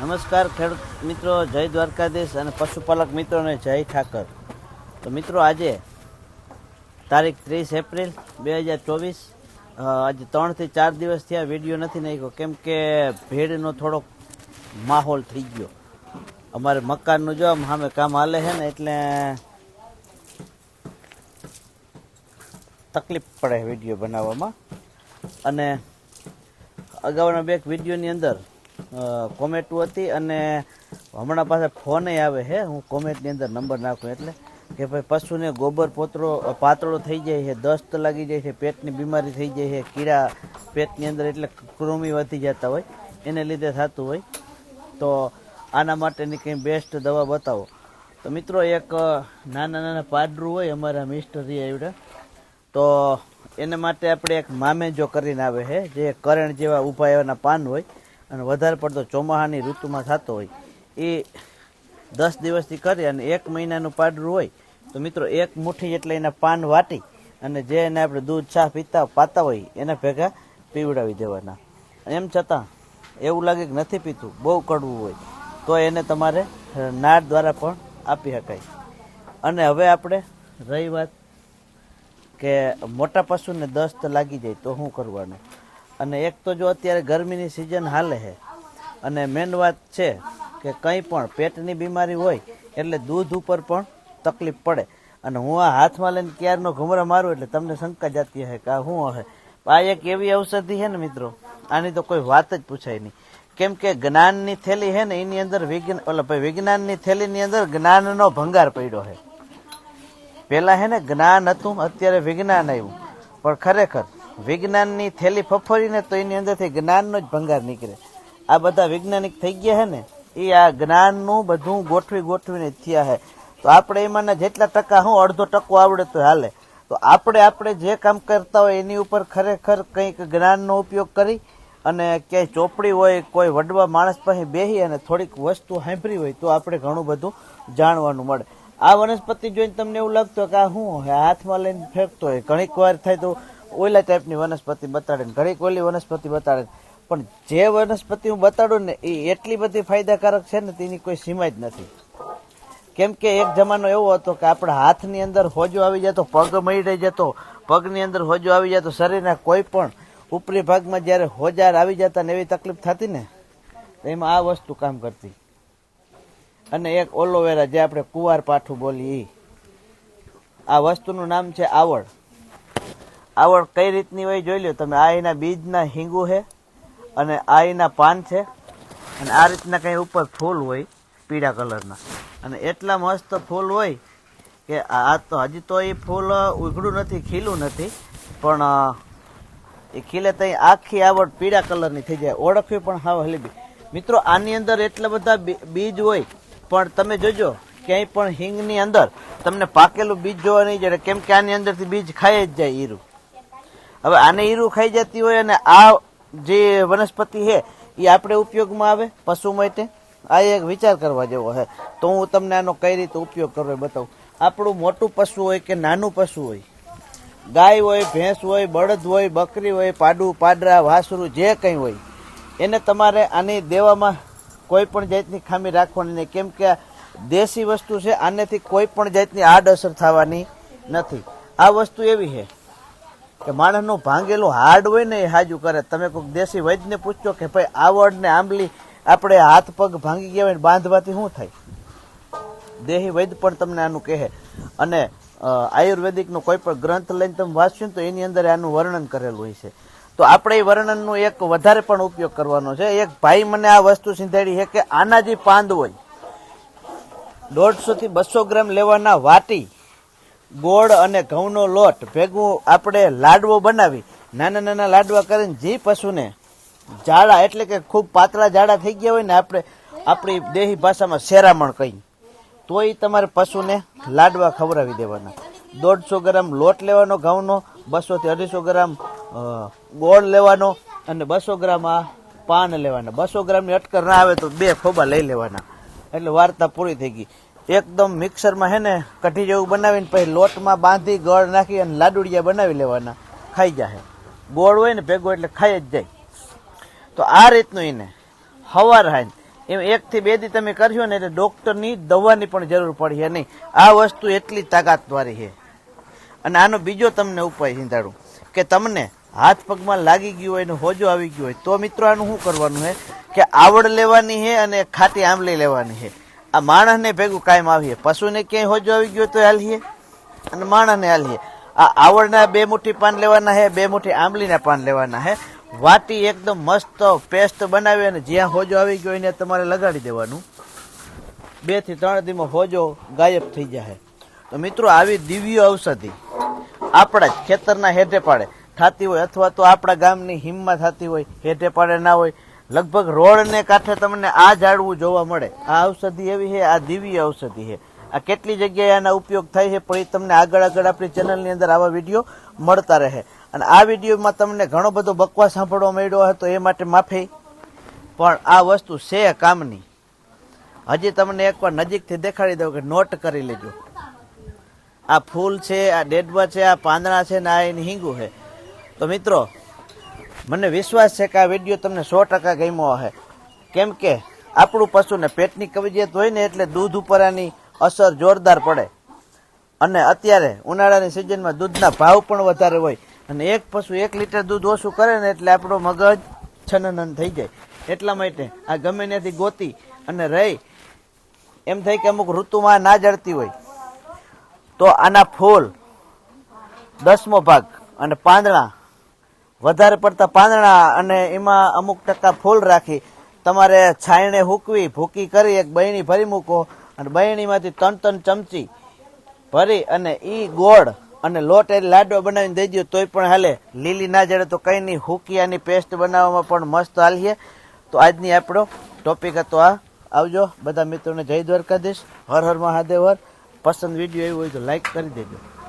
નમસ્કાર ખેડૂત મિત્રો, જય દ્વારકાધીશ અને પશુપાલક મિત્રોને જય ઠાકર. તો મિત્રો, આજે તારીખ ત્રીસ એપ્રિલ બે હજાર ચોવીસ આજે ત્રણથી ચાર દિવસ થયા, વીડિયો નથી નાખ્યો, કેમ કે ભીડનો થોડોક માહોલ થઈ ગયો. અમારે મકાનનું જો આમ સામે કામ હાલે છે ને, એટલે તકલીફ પડે વીડિયો બનાવવામાં. અને અગાઉના બે વિડીયોની અંદર કોમેન્ટો હતી અને હમણાં પાસે ફોને આવે છે હું કોમેન્ટની અંદર નંબર નાખું એટલે કે ભાઈ પશુને ગોબર પોતરો પાતળો થઈ જાય છે, દસ્ત લાગી જાય છે, પેટની બીમારી થઈ જાય છે, કીડા પેટની અંદર એટલે કૃમિ વધી જતા હોય, એને લીધે થતું હોય. તો આના માટેની કંઈ બેસ્ટ દવા બતાવો. તો મિત્રો એક નાના નાના પાડરું હોય, અમારા મિસ્ટરી એવડા. તો એને માટે આપણે એક મામેજો કરીને આવે છે જે કરણ જેવા ઊભા એવાના પાન હોય. અને વધારે પડતો ચોમાહાની ઋતુમાં થતો હોય, એ દસ દિવસથી કરી અને એક મહિનાનું પાડરું હોય, તો મિત્રો એક મુઠ્ઠી જેટલા એના પાન વાટી અને જે એને આપણે દૂધ, ચા પીતા પાતા હોય, એના ભેગા પીવડાવી દેવાના. એમ છતાં, એવું લાગે કે નથી પીતું, બહુ કડવું હોય, તો એને તમારે નાળ દ્વારા પણ આપી શકાય. અને હવે આપણે રહી વાત કે મોટા પશુને દસ્ત લાગી જાય તો શું કરવાનું? અને એક તો જો અત્યારે ગરમીની સિઝન હાલે છે, અને મેન વાત છે કે કંઈ પણ પેટની બીમારી હોય એટલે દૂધ ઉપર પણ તકલીફ પડે. અને હું આ હાથમાં લઈને ક્યારનો ઘુમરા મારું એટલે તમને શંકા જાતી હશે કે આ શું હશે? આ એક એવી ઔષધિ છે ને મિત્રો, આની તો કોઈ વાત જ પૂછાય નહીં. કેમ કે જ્ઞાનની થેલી છે ને, એની અંદર વિજ્ઞાન ઓલા ભાઈ, વિજ્ઞાનની થેલીની અંદર જ્ઞાનનો ભંગાર પડ્યો છે. પહેલાં છે ને જ્ઞાન હતું, અત્યારે વિજ્ઞાન આવ્યું. પણ ખરેખર વિજ્ઞાનની થેલી ફફરીને તો એની અંદરથી જ્ઞાનનો જ ભંગાર નીકળે. આ બધા વૈજ્ઞાનિક થઈ ગયા છે ને, એ આ જ્ઞાનનું બધું ગોઠવી ગોઠવીને થયા છે તો આપણે એમાંના જેટલા ટકા હું અડધો ટકો આવડે તો હાલે. તો આપણે આપણે જે કામ કરતા હોય એની ઉપર ખરેખર કંઈક જ્ઞાનનો ઉપયોગ કરી અને ક્યાંય ચોપડી હોય, કોઈ વડવા માણસ પાસે બેસી અને થોડીક વસ્તુ સાંભળી હોય તો આપણે ઘણું બધું જાણવાનું મળે. આ વનસ્પતિ જોઈને તમને એવું લાગતું કે આ હે હાથમાં લઈને ફેંકતો હોય. ઘણીક વાર થાય તો ઓલા ટાઈપની વનસ્પતિ બતાડે ને ઓલી વનસ્પતિ બતાડે. પણ જે વનસ્પતિ હું બતાડું ને એ એટલી બધી ફાયદાકારક છે ને, તેની કોઈ સીમા જ નથી. કેમ કે એક જમાનો એવો હતો કે આપણા હાથની અંદર હોજો આવી જતો પગ મળી જતો, પગની અંદર હોજો આવી જતો શરીરના કોઈ પણ ઉપરી ભાગમાં જ્યારે હોજાર આવી જતા ને એવી તકલીફ થતી ને એમાં આ વસ્તુ કામ કરતી. અને એક ઓલોવેરા જે આપણે કુવાર પાઠું બોલીએ. આ વસ્તુનું નામ છે આવડ આવડ કઈ રીતની હોય જોઈ લો તમે આ એના બીજના હિંગુ છે અને આ એના પાન છે. અને આ રીતના કંઈ ઉપર ફૂલ હોય પીળા કલરના. અને એટલા મસ્ત ફૂલ હોય કે આ તો હજી તો એ ફૂલ ઉઘડું નથી, ખીલું નથી. પણ એ ખીલે તો આખી આવડ પીળા કલરની થઈ જાય. ઓળખવી પણ હાવ હલીબી. મિત્રો, આની અંદર એટલા બધા બીજ હોય. પણ તમે જોજો, ક્યાંય પણ હિંગની અંદર તમને પાકેલું બીજ જોવા નહીં જડે. કેમ કે આની અંદરથી બીજ ખાઈ જ જાય હીરું હવે આને ઈરું ખાઈ જતી હોય અને આ જે વનસ્પતિ છે એ આપણે ઉપયોગમાં આવે પશુ માટે? આ એક વિચાર કરવા જેવો છે. તો હું તમને આનો કઈ રીતે ઉપયોગ કરવો બતાવું. આપણું મોટું પશુ હોય કે નાનું પશુ હોય? ગાય હોય, ભેંસ હોય, બળદ હોય, બકરી હોય, પાડું, પાડરા, વાસરું, જે કંઈ હોય, એને તમારે આની દેવામાં કોઈ પણ જાતની ખામી રાખવાની નહીં. કેમ કે દેશી વસ્તુ છે, આનેથી કોઈ પણ જાતની આડઅસર થવાની નથી. આ વસ્તુ એવી છે કે માણસનું ભાંગેલું હાડ હોય ને એ હાજુ કરે. તમે કોઈક દેશી વૈદ્યને પૂછજો કે ભાઈ આવડ ને આંબલી આપણે હાથ પગ ભાંગી ગયા હોય ને બાંધવાથી શું થાય? દેહી વૈદ્ય પણ તમને આનું કહે. અને આયુર્વેદિકનો કોઈ પણ ગ્રંથ લઈને તમે વાંચશો ને તો એની અંદર આનું વર્ણન કરેલું હોય છે. તો આપણે એ વર્ણનનો એક વધારે પણ ઉપયોગ કરવાનો છે. એક ભાઈ મને આ વસ્તુ સિંધાડી છે કે આના જે પાંદ હોય. દોઢસો થી બસો ગ્રામ લેવાના વાટી ગોળ અને ઘઉંનો લોટ ભેગું આપણે લાડવો બનાવી, નાના નાના લાડવા કરીને જે પશુને જાડા એટલે કે ખૂબ પાતળા જાડા થઈ ગયા હોય ને આપણે, આપણી દેહી ભાષામાં શેરામણ કહી તો એ તમારે પશુને લાડવા ખવડાવી દેવાના. દોઢસો ગ્રામ લોટ લેવાનો ઘઉંનો, બસોથી અઢીસો ગ્રામ ગોળ લેવાનો અને બસો ગ્રામ આ પાન લેવાના. બસો ગ્રામની અટકર ના આવે તો બે ખોબા લઈ લેવાના. એટલે વાર્તા પૂરી થઈ ગઈ. એકદમ મિક્સરમાં હે ને કઢી જેવું બનાવીને પછી લોટમાં બાંધી, ગળ નાખી અને લાડુડિયા બનાવી લેવાના. ખાઈ જાય ગોળ હોય ને ભેગો એટલે ખાઈ જ જાય. તો આ રીતનું એને હવાર હાઈ એમ એકથી બે દી તમે કરશો ને એટલે ડૉક્ટરની દવાની પણ જરૂર પડશે નહીં. આ વસ્તુ એટલી તાકાતવાળી છે. અને આનો બીજો તમને ઉપાય સિંધાડું કે તમને હાથ પગમાં લાગી ગયું હોય ને હોજો આવી ગયો હોય, તો મિત્રો આનું શું કરવાનું છે કે આવડ લેવાની છે અને ખાટી આંબલી લેવાની છે આ માણસને ભેગું કાયમ આવીએ. પશુને ક્યાંય હોજો આવી ગયો તો હાલીએ. અને માણસને હાલીએ. આ આવડના બે મુઠ્ઠી પાન લેવાના છે બે મુઠ્ઠી આંબલીના પાન લેવાના છે વાટી એકદમ મસ્ત પેસ્ટ બનાવી અને જ્યાં હોજો આવી ગયો એને તમારે લગાડી દેવાનું. બેથી ત્રણ દીમાં હોજો ગાયબ થઈ જાય તો મિત્રો, આવી દિવ્ય ઔષધિ આપણા ખેતરના હેઠે પાડે. થતી હોય અથવા તો આપણા ગામની હિમમાં થતી હોય, હેઠે પાડે ના હોય લગભગ રોડને કાંઠે તમને આ ઝાડવું જોવા મળે. આ ઔષધિ એવી છે, આ દિવ્ય ઔષધિ છે. આ કેટલી જગ્યાએ આના ઉપયોગ થાય છે, પણ એ તમને આગળ આગળ આપણી ચેનલની અંદર આવા વીડિયો મળતા રહે. અને આ વિડીયોમાં તમને ઘણો બધો બકવાસ સાંભળવા મળ્યો હોય તો એ માટે માફી. પણ આ વસ્તુ છે કામની. હજી તમને એકવાર નજીકથી દેખાડી દઉં કે નોટ કરી લેજો. આ ફૂલ છે, આ ડેડવા છે, આ પાંદડા છે ને આ એની હિંગુ છે. તો મિત્રો મને વિશ્વાસ છે કે આ વીડિયો તમને સો ટકા ગમ્યો હશે. કેમ કે આપણું પશુને પેટની કબજિયાત હોય ને એટલે દૂધ ઉપર આની અસર જોરદાર પડે. અને અત્યારે ઉનાળાની સિઝનમાં દૂધના ભાવ પણ વધારે હોય. અને એક પશુ એક લીટર દૂધ ઓછું કરે ને એટલે આપણો મગજ છનનન થઈ જાય. એટલા માટે આ ગમે ત્યાંથી ગોતી અને રહી. એમ થાય કે અમુક ઋતુમાં ના જડતી હોય. તો આના ફૂલ, દસમો ભાગ અને પાંદડા વધારે પડતા પાંદડા અને એમાં અમુક ટકા ફૂલ રાખી તમારે છાયણે હૂકવી, ભૂકી કરી એક બહેણી ભરી મૂકો અને બહેણીમાંથી ત્રણ ત્રણ ચમચી ભરી અને ઈ ગોળ અને લોટ એ લાડવા બનાવીને દઈ દો તોય પણ હાલે. લીલી ના જડે તો કંઈ નહીં, હુકિયાની પેસ્ટ બનાવવામાં પણ મસ્ત હાલીએ. તો આજની આપણો ટોપિક હતો આ. આવજો, બધા મિત્રોને જય દ્વારકાધીશ. હર હર મહાદેવ, હર. પસંદ વીડિયો એવું હોય તો લાઈક કરી દેજો.